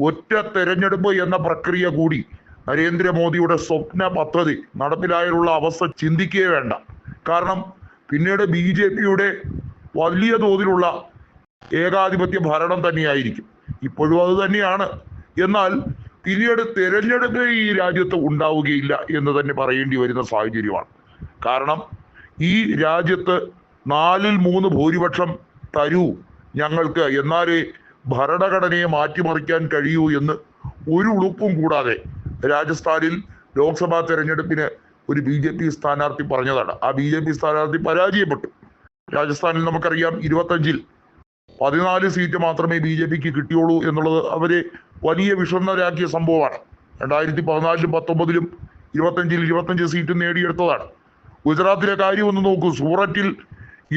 ഒറ്റ തെരഞ്ഞെടുപ്പ് എന്ന പ്രക്രിയ കൂടി നരേന്ദ്രമോദിയുടെ സ്വപ്ന പദ്ധതി നടപ്പിലായുള്ള അവസ്ഥ ചിന്തിക്കുകയേ വേണ്ട. കാരണം പിന്നീട് ബി ജെ പിയുടെ വലിയ തോതിലുള്ള ഏകാധിപത്യ ഭരണം തന്നെയായിരിക്കും. ഇപ്പോഴും അത് തന്നെയാണ്. എന്നാൽ പിന്നീട് തിരഞ്ഞെടുപ്പ് ഈ രാജ്യത്ത് ഉണ്ടാവുകയില്ല എന്ന് തന്നെ പറയേണ്ടി വരുന്ന സാഹചര്യമാണ്. കാരണം ഈ രാജ്യത്ത് നാലിൽ മൂന്ന് ഭൂരിപക്ഷം തരൂ ഞങ്ങൾക്ക്. എന്നാലേ ഭരണഘടനയെ മാറ്റിമറിക്കാൻ കഴിയൂ എന്ന് ഒരു ഉളുപ്പും കൂടാതെ രാജസ്ഥാനിൽ ലോക്സഭാ തെരഞ്ഞെടുപ്പിന് ഒരു ബി ജെ പി സ്ഥാനാർത്ഥി പറഞ്ഞതാണ്. ആ ബി ജെ പി സ്ഥാനാർത്ഥി പരാജയപ്പെട്ടു. രാജസ്ഥാനിൽ നമുക്കറിയാം ഇരുപത്തഞ്ചിൽ പതിനാല് സീറ്റ് മാത്രമേ ബി ജെ പിക്ക് കിട്ടിയുള്ളൂ എന്നുള്ളത് അവരെ വലിയ വിഷണ്ണരാക്കിയ സംഭവമാണ്. രണ്ടായിരത്തി പതിനാലിലും പത്തൊമ്പതിലും ഇരുപത്തഞ്ചിൽ ഇരുപത്തഞ്ച് സീറ്റ് നേടിയെടുത്തതാണ്. ഗുജറാത്തിലെ കാര്യം ഒന്ന് നോക്കൂ. സൂററ്റിൽ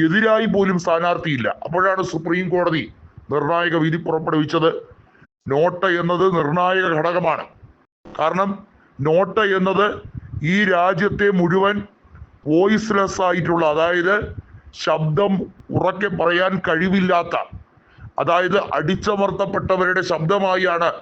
എതിരായി പോലും സ്ഥാനാർത്ഥിയില്ല. അപ്പോഴാണ് സുപ്രീം കോടതി നിർണായക വിധി പുറപ്പെടുവിച്ചത് നോട്ട് എന്നത് നിർണായക ഘടകമാണ്. കാരണം നോട്ട് എന്നത് ഈ രാജ്യത്തെ മുഴുവൻ വോയിസ്ലെസ് ആയിട്ടുള്ള അതായത് ശബ്ദം ഉറക്കെ പറയാൻ കഴിവില്ലാത്ത അതായത് അടിച്ചമർത്തപ്പെട്ടവരുടെ ശബ്ദമായാണ്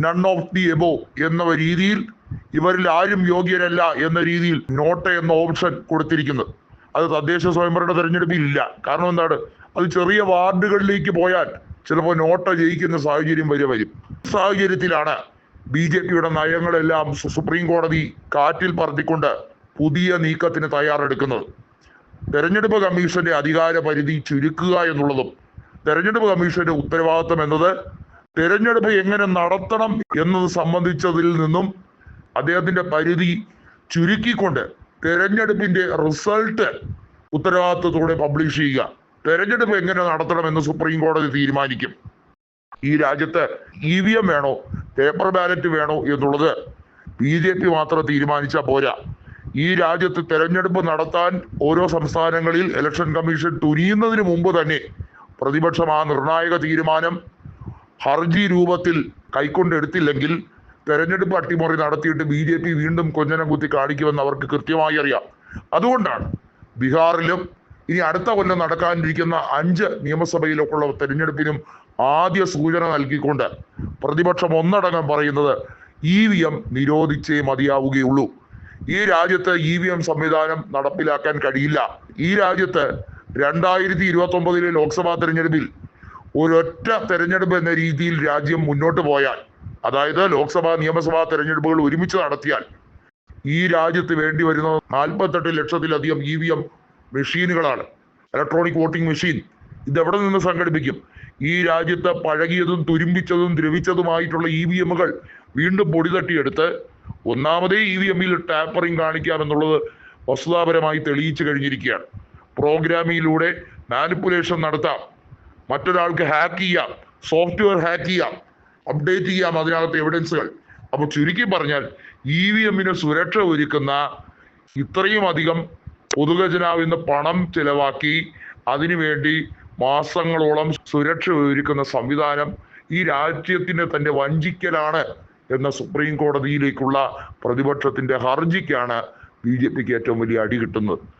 നൺ ഓഫ് ദി എബോ എന്ന രീതിയിൽ ഇവരിൽ ആരും യോഗ്യരല്ല എന്ന രീതിയിൽ നോട്ട് എന്ന ഓപ്ഷൻ കൊടുത്തിരിക്കുന്നത്. അത് തദ്ദേശ സ്വയംഭരണ തെരഞ്ഞെടുപ്പിൽ ഇല്ല. കാരണം എന്താണ്? അത് ചെറിയ വാർഡുകളിലേക്ക് പോയാൽ ചിലപ്പോൾ നോട്ട ജയിക്കുന്ന സാഹചര്യം വരെ വരും. സാഹചര്യത്തിലാണ് ബി ജെ പിയുടെ നയങ്ങളെല്ലാം സുപ്രീം കോടതി കാറ്റിൽ പറത്തിക്കൊണ്ട് പുതിയ നീക്കത്തിന് തയ്യാറെടുക്കുന്നത്. തെരഞ്ഞെടുപ്പ് കമ്മീഷന്റെ അധികാര പരിധി ചുരുക്കുക എന്നുള്ളതും തെരഞ്ഞെടുപ്പ് കമ്മീഷന്റെ ഉത്തരവാദിത്തം എന്നത് തെരഞ്ഞെടുപ്പ് എങ്ങനെ നടത്തണം എന്നത് സംബന്ധിച്ചതിൽ നിന്നും അദ്ദേഹത്തിന്റെ പരിധി ചുരുക്കിക്കൊണ്ട് തെരഞ്ഞെടുപ്പിന്റെ റിസൾട്ട് ഉത്തരവാദിത്തത്തോടെ പബ്ലിഷ് ചെയ്യുക. തെരഞ്ഞെടുപ്പ് എങ്ങനെ നടത്തണമെന്ന് സുപ്രീം കോടതി തീരുമാനിക്കും. ഈ രാജ്യത്ത് ഇ വി എം വേണോ? പേപ്പർ ബാലറ്റ് വേണോ എന്നുള്ളത് ബി ജെ പി മാത്രം തീരുമാനിച്ചാൽ പോരാ. ഈ രാജ്യത്ത് തെരഞ്ഞെടുപ്പ് നടത്താൻ ഓരോ സംസ്ഥാനങ്ങളിൽ ഇലക്ഷൻ കമ്മീഷൻ തുനിയുന്നതിന് മുമ്പ് തന്നെ പ്രതിപക്ഷം ആ നിർണായക തീരുമാനം ഹർജി രൂപത്തിൽ കൈക്കൊണ്ടെടുത്തില്ലെങ്കിൽ തെരഞ്ഞെടുപ്പ് അട്ടിമറി നടത്തിയിട്ട് ബി ജെ പി വീണ്ടും കൊഞ്ഞനം കുത്തി കാണിക്കുമെന്ന് അവർക്ക് കൃത്യമായി അറിയാം. അതുകൊണ്ടാണ് ബീഹാറിലും ഇനി അടുത്ത കൊല്ലം നടക്കാനിരിക്കുന്ന അഞ്ച് നിയമസഭയിലേക്കുള്ള തെരഞ്ഞെടുപ്പിനും ആദ്യ സൂചന നൽകിക്കൊണ്ട് പ്രതിപക്ഷം ഒന്നടങ്കം പറയുന്നത് ഇ വി എം നിരോധിച്ചേ മതിയാവുകയുള്ളൂ. ഈ രാജ്യത്ത് ഇ വി എം സംവിധാനം നടപ്പിലാക്കാൻ കഴിയില്ല. ഈ രാജ്യത്ത് രണ്ടായിരത്തി ഇരുപത്തി ഒമ്പതിലെ ലോക്സഭാ തെരഞ്ഞെടുപ്പിൽ ഒരൊറ്റ തെരഞ്ഞെടുപ്പ് എന്ന രീതിയിൽ രാജ്യം മുന്നോട്ട് പോയാൽ അതായത് ലോക്സഭാ നിയമസഭാ തെരഞ്ഞെടുപ്പുകൾ ഒരുമിച്ച് നടത്തിയാൽ ഈ രാജ്യത്ത് വേണ്ടി വരുന്ന നാൽപ്പത്തെട്ട് ലക്ഷത്തിലധികം ഇ വി എം മെഷീനുകളാണ്. ഇലക്ട്രോണിക് വോട്ടിംഗ് മെഷീൻ ഇത് എവിടെ നിന്ന് സംഘടിപ്പിക്കും? ഈ രാജ്യത്തെ പഴകിയതും തുരുമ്പിച്ചതും ദ്രവിച്ചതുമായിട്ടുള്ള ഇ വി എമ്മുകൾ വീണ്ടും പൊടി തട്ടിയെടുത്ത് ഒന്നാമതേ ഇ വി എമ്മിൽ ടാപ്പറിംഗ് കാണിക്കാമെന്നുള്ളത് വസ്തുതാപരമായി തെളിയിച്ചു കഴിഞ്ഞിരിക്കുകയാണ്. പ്രോഗ്രാമിലൂടെ മാനിപ്പുലേഷൻ നടത്താം. മറ്റൊരാൾക്ക് ഹാക്ക് ചെയ്യാം. സോഫ്റ്റ്വെയർ ഹാക്ക് ചെയ്യാം. അപ്ഡേറ്റ് ചെയ്യാം അതിനകത്ത് എവിഡൻസുകൾ അപ്പോൾ ചുരുക്കി പറഞ്ഞാൽ ഇ വി എമ്മിന് സുരക്ഷ ഒരുക്കുന്ന ഇത്രയും അധികം പൊതുഖജനാവിൽ നിന്ന് പണം ചെലവാക്കി അതിനുവേണ്ടി മാസങ്ങളോളം സുരക്ഷ ഒരുക്കുന്ന സംവിധാനം ഈ രാജ്യത്തിനെ തന്നെ വഞ്ചിക്കലാണ് എന്ന സുപ്രീം കോടതിയിലേക്കുള്ള പ്രതിപക്ഷത്തിന്റെ ഹർജിക്കാണ് ബി ജെ പിക്ക് ഏറ്റവും വലിയ അടി കിട്ടുന്നത്.